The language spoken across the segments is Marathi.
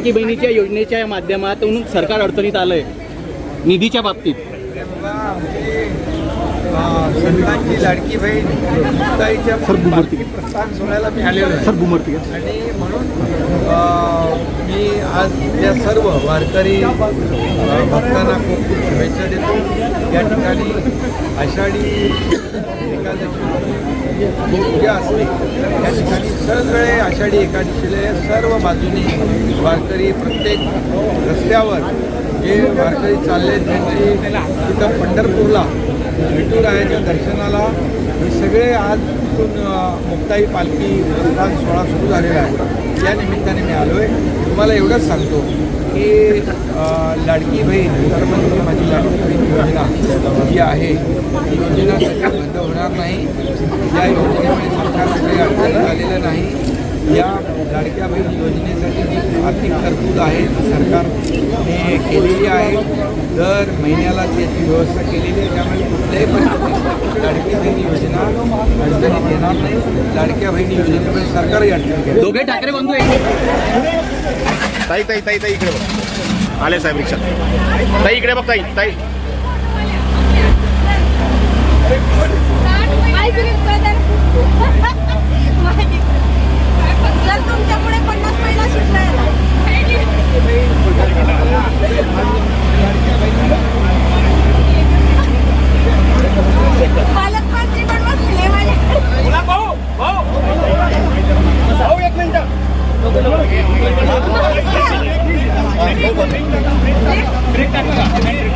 लाडकी बहिणीच्या योजनेच्या माध्यमातून सरकार अडचणीत आलंय. निधीच्या बाबतीत. संतांची लाडकी बहीण मुक्ताईच्या प्रस्थान सोहळ्याला मी आलेलो आहे. आणि म्हणून मी आज या सर्व वारकरी भक्तांना खूप खूप शुभेच्छा देतो. या ठिकाणी आषाढी एकादशी पूजा असते. या ठिकाणी सगळे आषाढी एकादशीला सर्व बाजूनी वारकरी प्रत्येक रस्त्यावर जे वारकरी चालले त्यांची तिथं पंढरपूरला विठुरायाच्या दर्शनाला. हे सगळे आज तिथून मुक्ताई पालखी प्रस्थान सोहळा सुरू झालेला आहे. या निमित्ताने मी आलो आहे तुम्हाला एवढंच सांगतो की लाडकी बहीण तर म्हणजे माझी लाडकी बहीण योजना जी आहे ती योजना बंद होणार नाही. या योजनेमुळे सरकारला काही अडचण आलेलं नाही. या लाडक्या बहीण योजनेसाठी जी आर्थिक तरतूद आहे ती सरकारने केलेली आहे. दर महिन्याला त्याची व्यवस्था केलेली आहे. त्यामुळे कुठल्याही परिस्थितीत लाडकी बहीण योजना अडचणीत येणार नाही. लाडक्या बहिणी योजनेमुळे सरकारही अडचण दोघे ठाकरे बंधू एक ताई ताई ताई ताई इकडे बघ. आले साहेब रिक्षात ताई इकडे बघ ताई ताई. जर तुमच्यापुढे पन्नास महिला सुटल्या पालकमंत्री पण बसले माझ्या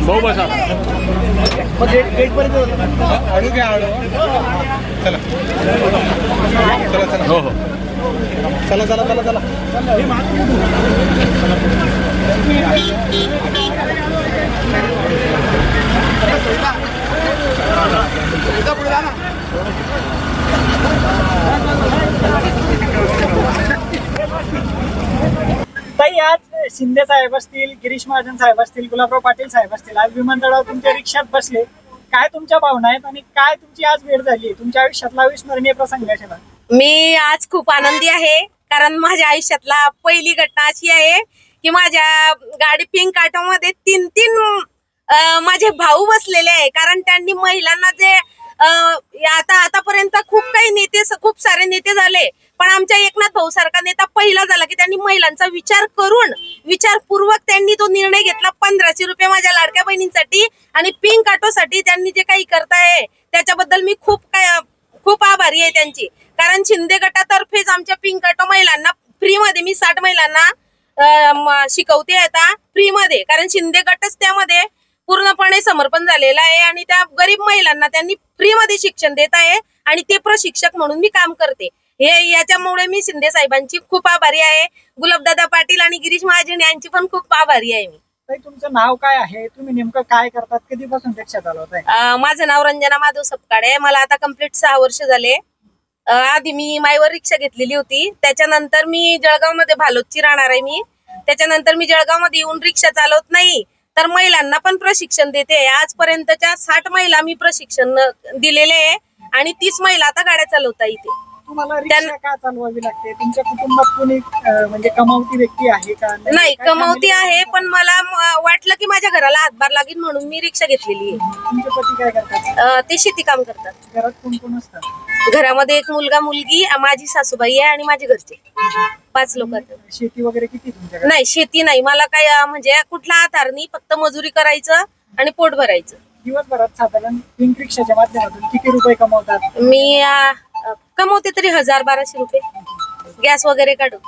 भाऊ बसा. अडू घ्या अडू चला चला चला हो हो. चला चला चला चला चला आज शिंदे साहेब असतील गिरीश महाजन साहेब असतील गुलाबराव पाटील साहेब असतील आज विमानतळावर तुमच्या रिक्षात बसले. काय तुमच्या भावना आहेत आणि काय तुमची आज भेट झाली? तुमच्या आयुष्यातला अविस्मरणीय प्रसंग असेल मी आज खूप आनंदी आहे कारण माझ्या आयुष्यातला पहिली घटना अशी आहे की माझ्या गाडी पिंकमध्ये तीन तीन माझे भाऊ बसलेले आहे. कारण त्यांनी महिलांना जे आता आतापर्यंत खूप काही नेते खूप सारे नेते झाले. पण आमच्या एकनाथ भाऊ सारखा नेता पहिला झाला की त्यांनी महिलांचा विचार करून विचारपूर्वक त्यांनी तो निर्णय घेतला. पंधराशे रुपये माझ्या लाडक्या बहिणींसाठी आणि पिंकसाठी त्यांनी जे काही करताय त्याच्याबद्दल मी खूप काय खूप आभारी आहे त्यांची. कारण शिंदे गटातर्फेच आमच्या पिंक ऑटो महिलांना फ्रीमध्ये मी साठ महिलांना शिकवते आता फ्रीमध्ये. कारण शिंदे गटच त्यामध्ये पूर्णपणे समर्पण झालेलं आहे आणि त्या गरीब महिलांना त्यांनी फ्रीमध्ये शिक्षण देत आहे आणि ते प्रशिक्षक म्हणून मी काम करते. हे याच्यामुळे मी शिंदे साहेबांची खूप आभारी आहे. गुलाबदादा पाटील आणि गिरीश महाजन यांची पण खूप आभारी आहे मी. ताई तुमचं नाव काय आहे? तुम्ही नेमकं काय करतात? कधीपासून रिक्षा चालवताय अं, माझं नाव रंजना माधव सपकाळे आहे. मला आता कंप्लीट सहा वर्ष झाले. अं, आधी मी माईवर रिक्षा घेतलेली होती. त्याच्यानंतर मी जळगावमध्ये भालोदची राहणार आहे मी. त्याच्यानंतर मी जळगावमध्ये येऊन रिक्षा चालवत नाही. तर महिलांना पण प्रशिक्षण देते. आजपर्यंतच्या साठ महिला मी प्रशिक्षण दिलेले आहे. आणि तीस महिला आता गाड्या चालवता इथे तुम्हाला रिक्षा का चालवावी लागते? तुमच्या कुटुंबात कोणी अं, म्हणजे कमावती व्यक्ती आहे का? नाही काय कमावती family आहे पण मला म- वाटलं की माझ्या घराला हातभार लागेल म्हणून मी रिक्षा घेतलेली आहे. तुमचे पती काय करतात? अं, ते शेती काम करतात. घरात कोण कोण असतात घरामध्ये एक मुलगा मुलगी अं, माझी सासूबाई आहे आणि माझे घरचे. पाच लोक शेती वगैरे किती तुमच्याकडे नाही शेती नाही. मला काय अं, म्हणजे कुठला आधार नाही फक्त मजुरी करायचं आणि पोट भरायचं. दिवसभरात साधारण पिंक रिक्षाच्या माध्यमातून किती रुपये कमवतात? मी अं, कमवते तरी हजार बाराशे रुपये. गॅस वगैरे काढून.